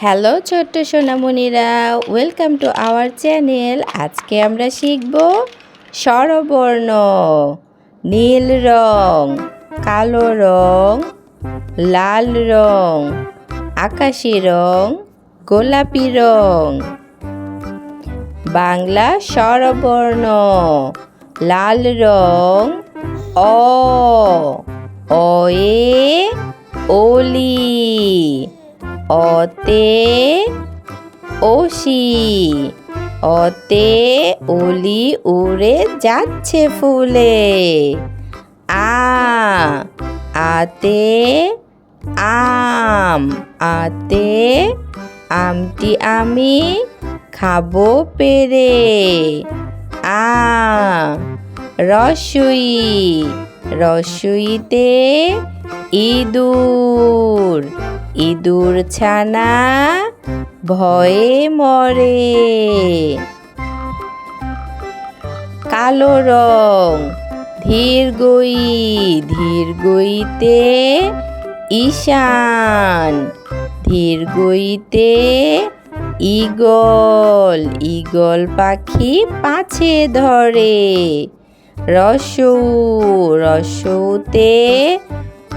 Hello ছোট্ট সোনামণিরা welcome to our channel আজকে আমরা শিখব স্বরবর্ণ, নীল রং, কালো রং, লাল রং, আকাশি রং, গোলাপি রং। বাংলা স্বরবর্ণ, লাল রং, অ অয়ে ওলি অতে ওসি, অতে ওলি উড়ে যাচ্ছে ফুলে। আ, আতে আম, আতে আমটি আমি খাব পেরে। আ, রসুই, রসুইতে ইঁদুর ইঁদুর ছানা ভয়ে মরে। কালো রং, ধীর গই, ধীর গইতে ঈশান, ধীর গইতে ইগল ইগল পাখি পাছে ধরে। রসৌ, রসৌতে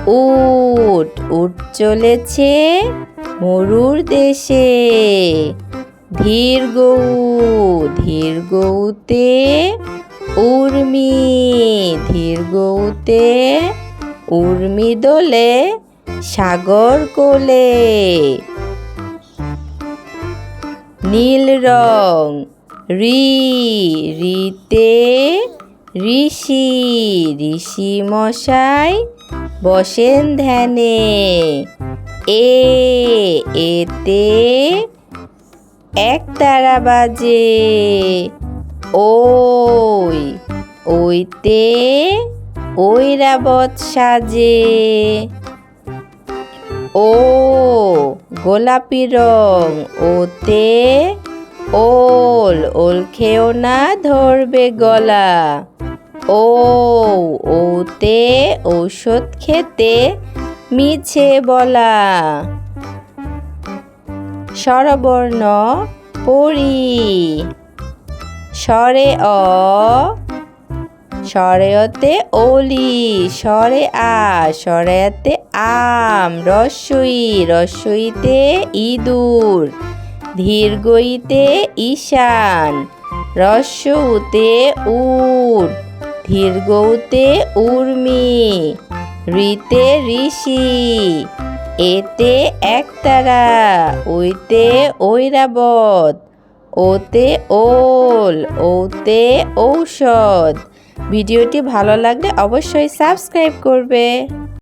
উট উট চলেছে মরুর দেশে। ধীর গৌ ধীর গৌতে উর্মি ধীর গৌতে উর্মি দোলে সাগর কোলে। নীল রং, রি, রিতে ঋষি ঋষি মশাই বসেন ধ্যানে। এ, এতে এক তারা বাজে। ওই, ওইতে ঐরাবত সাজে। ও, গোলাপি রং, ওতে ওল ওল খেও না ধরবে গলা। ও ওতে ঔষধ খেতে, মিছে বলা। স্বরবর্ণ পড়ি স্বরে অ স্বরেয়তে ওলি স্বরে আ স্বরেয়াতে আম। রস্বই রস্বইতে ইঁদুর। ধীর্ঘইতে ঈশান। রস্য উতে উট ধীর্ঘউতে উর্মি, ঋতে ঋষি, এতে একতারা ওইতে ঐরাবত, ওতে ওল, ওতে ঔষধ। ভিডিওটি ভালো লাগলে অবশ্যই সাবস্ক্রাইব করবে।